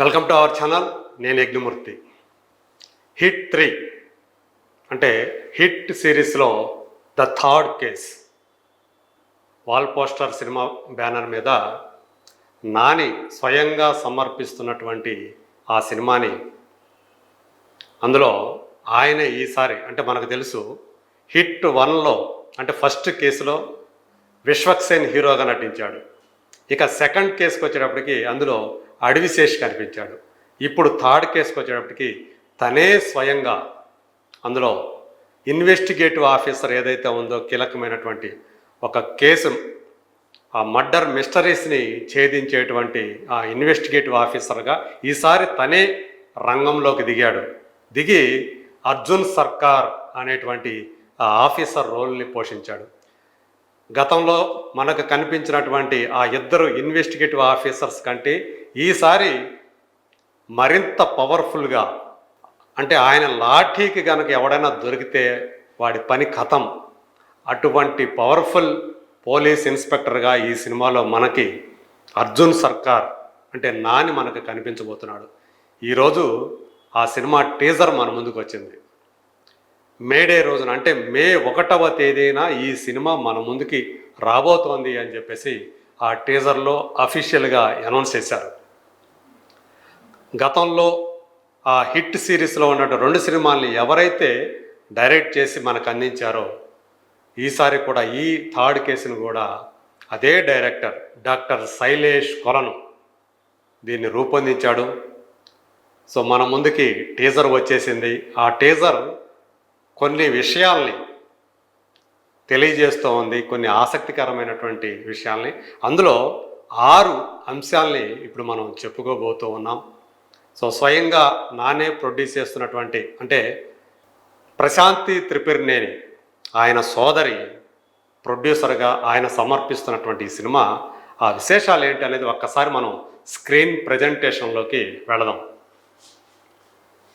Welcome to our channel. నేను Yagnamurthy. Hit three. అంటే hit సిరీస్లో the third case. Wall poster cinema banner మీద నాని స్వయంగా సమర్పిస్తున్నటువంటి ఆ సినిమాని అందులో ఆయన ఈసారి అంటే మనకు తెలుసు హిట్ వన్లో అంటే ఫస్ట్ కేసులో విశ్వక్సేన్ హీరోగా నటించాడు. ఇక సెకండ్ కేసుకు వచ్చేటప్పటికి అందులో అడవిశేష్ కనిపించాడు. ఇప్పుడు థర్డ్ కేసుకి వచ్చేటప్పటికి తనే స్వయంగా అందులో ఇన్వెస్టిగేటివ్ ఆఫీసర్ ఏదైతే ఉందో కీలకమైనటువంటి ఒక కేసు ఆ మర్డర్ మిస్టరీస్ని ఛేదించేటువంటి ఆ ఇన్వెస్టిగేటివ్ ఆఫీసర్గా ఈసారి తనే రంగంలోకి దిగాడు. దిగి అర్జున్ సర్కార్ అనేటువంటి ఆ ఆఫీసర్ రోల్ని పోషించాడు. గతంలో మనకు కనిపించినటువంటి ఆ ఇద్దరు ఇన్వెస్టిగేటివ్ ఆఫీసర్స్ కంటే ఈసారి మరింత పవర్ఫుల్గా అంటే ఆయన లాఠీకి కనుక ఎవడైనా దొరికితే వాడి పని కథం. అటువంటి పవర్ఫుల్ పోలీస్ ఇన్స్పెక్టర్గా ఈ సినిమాలో మనకి అర్జున్ సర్కార్ అంటే నాని మనకు కనిపించబోతున్నాడు. ఈరోజు ఆ సినిమా టీజర్ మన ముందుకు వచ్చింది మేడే రోజున అంటే మే ఒకటవ తేదీన ఈ సినిమా మన ముందుకి రాబోతోంది అని చెప్పేసి ఆ టీజర్లో అఫీషియల్గా అనౌన్స్ చేశారు. గతంలో ఆ హిట్ సిరీస్లో ఉన్న రెండు సినిమాల్ని ఎవరైతే డైరెక్ట్ చేసి మనకు అందించారో ఈసారి కూడా ఈ థర్డ్ కేసును కూడా అదే డైరెక్టర్ డాక్టర్ శైలేష్ కొలను దీన్ని రూపొందించాడు. సో మన ముందుకి టీజర్ వచ్చేసింది. ఆ టీజర్ కొన్ని విషయాల్ని తెలియజేస్తూ ఉంది కొన్ని ఆసక్తికరమైనటువంటి విషయాల్ని. అందులో ఆరు అంశాల్ని ఇప్పుడు మనం చెప్పుకోబోతూ ఉన్నాం. సో స్వయంగా నానే ప్రొడ్యూస్ చేస్తున్నటువంటి అంటే ప్రశాంతి త్రిపురనేని ఆయన సోదరి ప్రొడ్యూసర్గా ఆయన సమర్పిస్తున్నటువంటి ఈ సినిమా ఆ విశేషాలు ఏంటి అనేది ఒక్కసారి మనం స్క్రీన్ ప్రజెంటేషన్లోకి వెళదాం.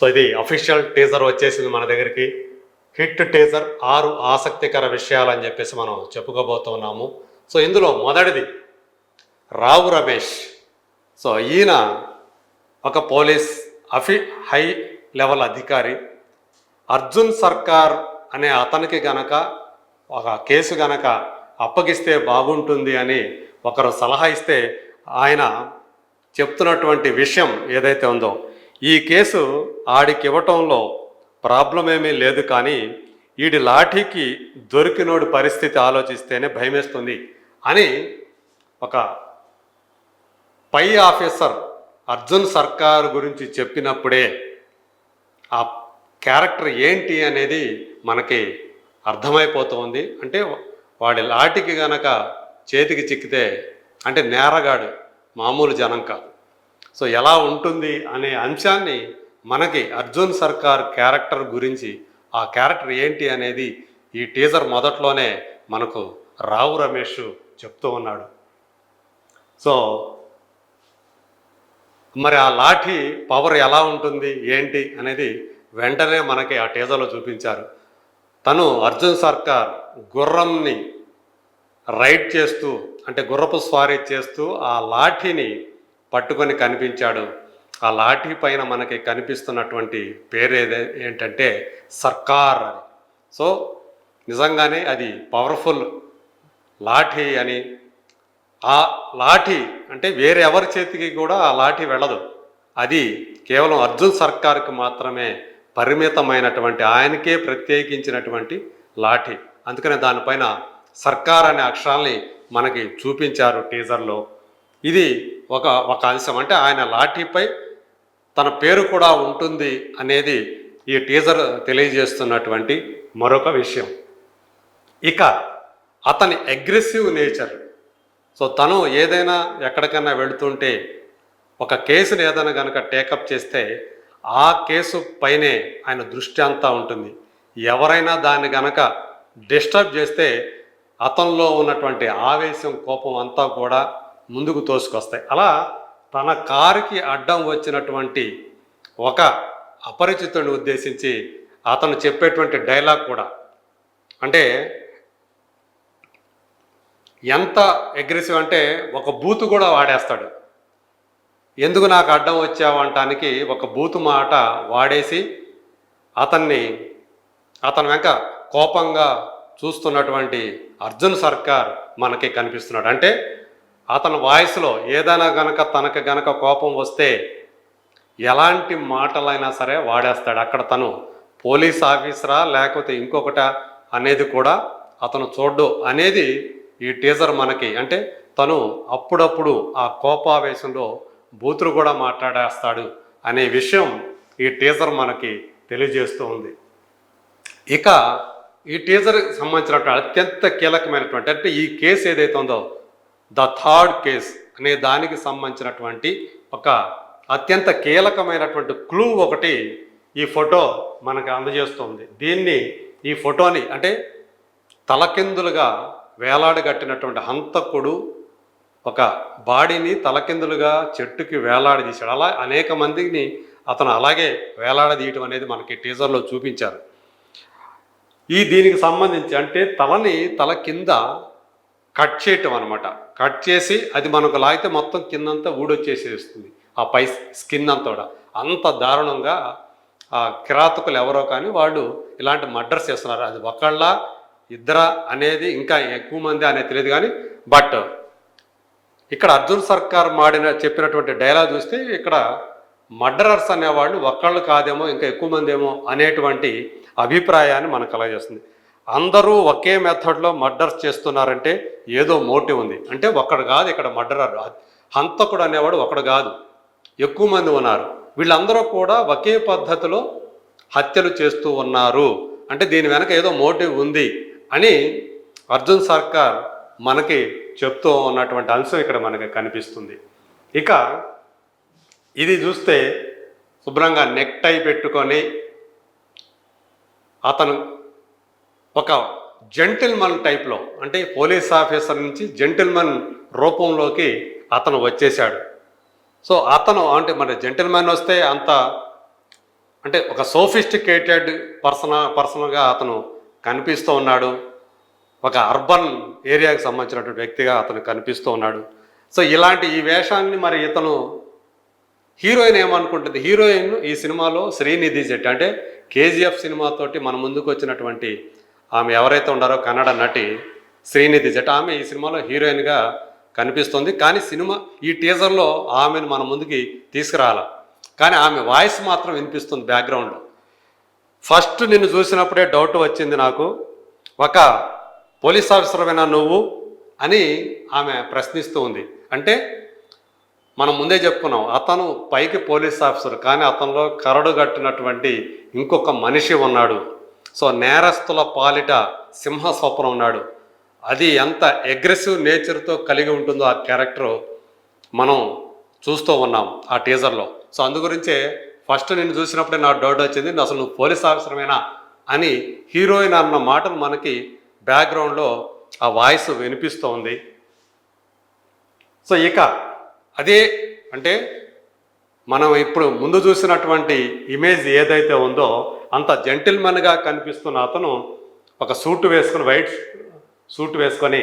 సో ఇది అఫీషియల్ టీజర్ వచ్చేసింది మన దగ్గరికి. హిట్ టేజర్ ఆరు ఆసక్తికర విషయాలు అని చెప్పేసి మనం చెప్పుకోబోతున్నాము. సో ఇందులో మొదటిది రావు రమేష్. సో ఈయన ఒక పోలీస్ అఫీ హై లెవెల్ అధికారి. అర్జున్ సర్కార్ అనే అతనికి గనక ఒక కేసు గనక అప్పగిస్తే బాగుంటుంది అని ఒకరు సలహా ఇస్తే ఆయన చెప్తున్నటువంటి విషయం ఏదైతే ఉందో ఈ కేసు ఆడికి ఇవ్వటంలో ప్రాబ్లం ఏమీ లేదు కానీ ఈడి లాఠీకి దొరికినోడి పరిస్థితి ఆలోచిస్తేనే భయమేస్తుంది అని ఒక పై ఆఫీసర్ అర్జున్ సర్కార్ గురించి చెప్పినప్పుడే ఆ క్యారెక్టర్ ఏంటి అనేది మనకి అర్థమైపోతుంది. అంటే వాడి లాటికి గనక చేతికి చిక్కితే అంటే నేరగాడు మామూలు జనం కాదు. సో ఎలా ఉంటుంది అనే అంశాన్ని మనకి అర్జున్ సర్కార్ క్యారెక్టర్ గురించి ఆ క్యారెక్టర్ ఏంటి అనేది ఈ టీజర్ మొదట్లోనే మనకు రావు రమేష్ చెప్తూ ఉన్నాడు. సో మరి ఆ లాఠీ పవర్ ఎలా ఉంటుంది ఏంటి అనేది వెంటనే మనకి ఆ టీజర్లో చూపించారు. తను అర్జున్ సర్కార్ గుర్రంని రైడ్ చేస్తూ అంటే గుర్రపు స్వారీ చేస్తూ ఆ లాఠీని పట్టుకొని కనిపించాడు. ఆ లాఠీ పైన మనకి కనిపిస్తున్నటువంటి పేరు ఏదే ఏంటంటే సర్కార్ అని. సో నిజంగానే అది పవర్ఫుల్ లాఠీ అని. ఆ లాఠీ అంటే వేరే ఎవరి చేతికి కూడా ఆ లాఠీ వెళ్ళదు. అది కేవలం అర్జున్ సర్కార్కి మాత్రమే పరిమితమైనటువంటి ఆయనకే ప్రత్యేకించినటువంటి లాఠీ. అందుకనే దానిపైన సర్కార్ అనే అక్షరాల్ని మనకి చూపించారు టీజర్లో. ఇది ఒక ఒక అంశం. అంటే ఆయన లాఠీపై తన పేరు కూడా ఉంటుంది అనేది ఈ టీజర్ తెలియజేస్తున్నటువంటి మరొక విషయం. ఇక అతని అగ్రెసివ్ నేచర్ సో తను ఏదైనా ఎక్కడికైనా వెళుతుంటే ఒక కేసుని ఏదైనా కనుక టేకప్ చేస్తే ఆ కేసు పైనే ఆయన దృష్టి అంతా ఉంటుంది. ఎవరైనా దాన్ని గనక డిస్టర్బ్ చేస్తే అతనిలో ఉన్నటువంటి ఆవేశం కోపం అంతా కూడా ముందుకు తోసుకొస్తాయి. అలా తన కారుకి అడ్డం వచ్చినటువంటి ఒక అపరిచితుడిని ఉద్దేశించి అతను చెప్పేటువంటి డైలాగ్ కూడా. అంటే ఎంత అగ్రెసివ్ అంటే ఒక బూతు కూడా వాడేస్తాడు. ఎందుకు నాకు అడ్డం వచ్చావంటానికి ఒక బూతు మాట వాడేసి అతన్ని అతని వెంక కోపంగా చూస్తున్నటువంటి అర్జున్ సర్కార్ మనకి కనిపిస్తున్నాడు. అంటే అతని వాయిస్లో ఏదైనా గనక తనకు గనక కోపం వస్తే ఎలాంటి మాటలైనా సరే వాడేస్తాడు. అక్కడ తను పోలీస్ ఆఫీసరా లేకపోతే ఇంకొకట అనేది కూడా అతను చూడ్డు అనేది ఈ టీజర్ మనకి. అంటే తను అప్పుడప్పుడు ఆ కోపావేశంలో బూతులు కూడా మాట్లాడేస్తాడు అనే విషయం ఈ టీజర్ మనకి తెలియజేస్తూ ఉంది. ఇక ఈ టీజర్కి సంబంధించినటువంటి అత్యంత కీలకమైనటువంటి అంటే ఈ కేసు ఏదైతే ఉందో ద థర్డ్ కేస్ అనే దానికి సంబంధించినటువంటి ఒక అత్యంత కీలకమైనటువంటి క్లూ ఒకటి ఈ ఫోటో మనకు అందజేస్తుంది. దీన్ని ఈ ఫోటోని అంటే తలకిందులుగా వేలాడగట్టినటువంటి హంతకుడు ఒక బాడీని తలకిందులుగా చెట్టుకి వేలాడదీశాడు అలా అనేక మందిని అతను అలాగే వేలాడదీయటం అనేది మనకి టీజర్లో చూపించారు. ఈ దీనికి సంబంధించి అంటే తలని తల కింద కట్ చేయటం అనమాట కట్ చేసి అది మనకు లాగితే మొత్తం కిందంతా ఊడొచ్చేసేస్తుంది. ఆ పై స్కిన్ అంతా కూడా. అంత దారుణంగా ఆ కిరాతకులు ఎవరో కానీ వాళ్ళు ఇలాంటి మర్డర్స్ చేస్తున్నారు. అది ఒకళ్ళ ఇద్దరా అనేది ఇంకా ఎక్కువ మంది అనేది తెలియదు కానీ బట్ ఇక్కడ అర్జున్ సర్కార్ మాడిన చెప్పినటువంటి డైలాగ్ చూస్తే ఇక్కడ మర్డరర్స్ అనేవాళ్ళు ఒక్కళ్ళు కాదేమో ఇంకా ఎక్కువ మంది ఏమో అనేటువంటి అభిప్రాయాన్ని మనకు కలగజేస్తుంది. అందరూ ఒకే మెథడ్లో మర్డర్స్ చేస్తున్నారంటే ఏదో మోటివ్ ఉంది. అంటే ఒక్కడు కాదు ఇక్కడ మర్డరర్. హంతకుడు అనేవాడు ఒకడు కాదు. ఎక్కువ మంది ఉన్నారు. వీళ్ళందరూ కూడా ఒకే పద్ధతిలో హత్యలు చేస్తూ ఉన్నారు. అంటే దీని వెనక ఏదో మోటివ్ ఉంది అని అర్జున్ సర్కార్ మనకి చెప్తూ ఉన్నటువంటి అంశం ఇక్కడ మనకి కనిపిస్తుంది. ఇక ఇది చూస్తే శుభ్రంగా నెక్ టై పెట్టుకొని అతను ఒక జెంటిల్మన్ టైప్లో అంటే పోలీస్ ఆఫీసర్ నుంచి జెంటిల్మన్ రూపంలోకి అతను వచ్చేసాడు సో అతను అంటే మన జెంటిల్మన్ వస్తే అంత అంటే ఒక సోఫిస్టికేటెడ్ పర్సన పర్సన్గా అతను కనిపిస్తూ ఉన్నాడు. ఒక అర్బన్ ఏరియాకి సంబంధించినటువంటి వ్యక్తిగా అతను కనిపిస్తూ ఉన్నాడు. సో ఇలాంటి ఈ వేషాన్ని మరి ఇతను హీరోయిన్ ఏమనుకుంటుంది? హీరోయిన్ ఈ సినిమాలో శ్రీనిధి జెట్టి అంటే కేజీఎఫ్ సినిమాతోటి మన ముందుకు వచ్చినటువంటి ఆమె ఎవరైతే ఉండారో కన్నడ నటి శ్రీనిధి జట ఆమె ఈ సినిమాలో హీరోయిన్గా కనిపిస్తుంది. కానీ సినిమా ఈ టీజర్లో ఆమెను మన ముందుకి తీసుకురాల. కానీ ఆమె వాయిస్ మాత్రం వినిపిస్తుంది బ్యాక్గ్రౌండ్లో. ఫస్ట్ నిన్ను చూసినప్పుడే డౌట్ వచ్చింది నాకు. ఒక పోలీస్ ఆఫీసర్వైనా నువ్వు అని ఆమె ప్రశ్నిస్తూ ఉంది. అంటే మనం ముందే చెప్పుకున్నాం అతను పైకి పోలీస్ ఆఫీసర్ కానీ అతనిలో కరడు కట్టినటువంటి ఇంకొక మనిషి ఉన్నాడు. సో నేరస్తుల పాలిట సింహ స్వప్నం ఉన్నాడు అది ఎంత అగ్రెసివ్ నేచర్తో కలిగి ఉంటుందో ఆ క్యారెక్టర్ మనం చూస్తూ ఉన్నాం ఆ టీజర్లో సో అందు గురించే ఫస్ట్ నేను చూసినప్పుడే నాకు డౌట్ వచ్చింది అసలు నువ్వు పోలీస్ ఆఫీసర్మేనా అని హీరోయిన్ అన్న మాటలు మనకి బ్యాక్గ్రౌండ్లో ఆ వాయిస్ వినిపిస్తూ ఉంది. సో ఇక అదే అంటే మనం ఇప్పుడు ముందు చూసినటువంటి ఇమేజ్ ఏదైతే ఉందో అంత జెంటిల్మెన్గా కనిపిస్తున్న అతను ఒక సూట్ వేసుకుని వైట్ సూట్ వేసుకొని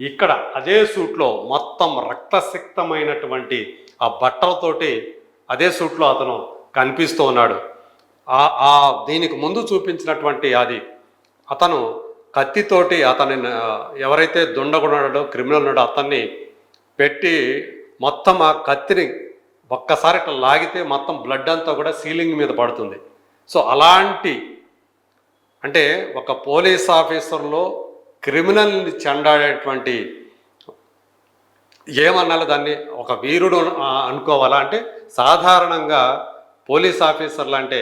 ఇక్కడ అదే సూట్లో మొత్తం రక్తసిక్తమైనటువంటి ఆ బట్టలతోటి అదే సూట్లో అతను కనిపిస్తూ ఉన్నాడు. ఆ దీనికి ముందు చూపించినటువంటి అది అతను కత్తితోటి అతని ఎవరైతే దుండగున్నాడో క్రిమినల్ ఉన్నాడో అతన్ని పెట్టి మొత్తం ఆ కత్తిని ఒక్కసారి ఇట్లా లాగితే మొత్తం బ్లడ్ అంతా కూడా సీలింగ్ మీద పడుతుంది. సో అలాంటి అంటే ఒక పోలీస్ ఆఫీసర్లో క్రిమినల్ని చెండాడేటువంటి ఏమన్నా దాన్ని? ఒక వీరుడు అనుకోవాలా? అంటే సాధారణంగా పోలీస్ ఆఫీసర్లు అంటే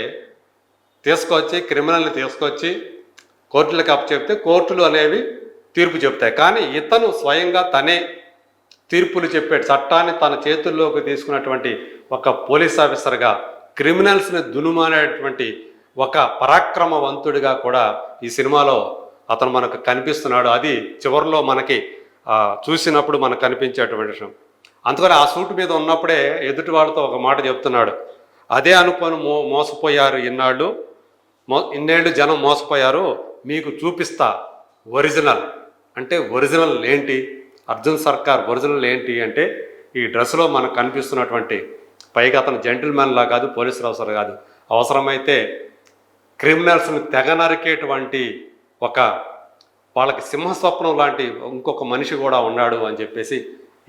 తీసుకొచ్చి క్రిమినల్ని తీసుకొచ్చి కోర్టులకు అప్పచెప్తే కోర్టులు అనేవి తీర్పు చెప్తాయి. కానీ ఇతను స్వయంగా తనే తీర్పులు చెప్పే చట్టాన్ని తన చేతుల్లోకి తీసుకున్నటువంటి ఒక పోలీస్ ఆఫీసర్గా క్రిమినల్స్ని దునుమానేటువంటి ఒక పరాక్రమవంతుడిగా కూడా ఈ సినిమాలో అతను మనకు కనిపిస్తున్నాడు. అది చివరిలో మనకి చూసినప్పుడు మనకు కనిపించేటువంటి విషయం. అందుకని ఆ సూట్ మీద ఉన్నప్పుడే ఎదుటి వాళ్ళతో ఒక మాట చెప్తున్నాడు. అదే అనుకొని మో మోసపోయారు ఇన్నాళ్ళు. మో ఇన్నేళ్ళు జనం మోసపోయారు. మీకు చూపిస్తా. ఒరిజినల్. అంటే ఒరిజినల్ ఏంటి? అర్జున్ సర్కార్ ఒరిజినల్ ఏంటి అంటే ఈ డ్రెస్లో మనకు కనిపిస్తున్నటువంటి పైగా అతను జెంటిల్మెన్లా కాదు పోలీసులు అవసరం కాదు. అవసరమైతే క్రిమినల్స్ని తెగ నరికేటువంటి ఒక వాళ్ళకి సింహస్వప్నం లాంటి ఇంకొక మనిషి కూడా ఉన్నాడు అని చెప్పేసి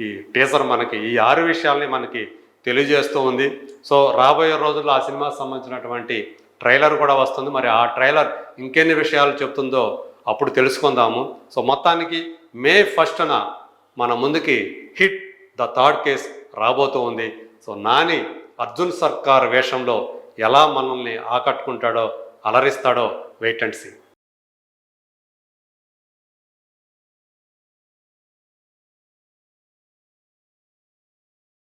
ఈ టీజర్ మనకి ఈ ఆరు విషయాల్ని మనకి తెలియజేస్తూ ఉంది. సో రాబోయే రోజుల్లో ఆ సినిమాకి సంబంధించినటువంటి ట్రైలర్ కూడా వస్తుంది. మరి ఆ ట్రైలర్ ఇంకెన్ని విషయాలు చెప్తుందో అప్పుడు తెలుసుకుందాము. సో మొత్తానికి మే ఫస్ట్న మన ముందుకి హిట్ ద థర్డ్ కేస్ రాబోతూ ఉంది. సో నాని అర్జున్ సర్కార్ వేషంలో ఎలా మనల్ని ఆకట్టుకుంటాడో అలరిస్తాడో వెయిట్ అండ్ సీ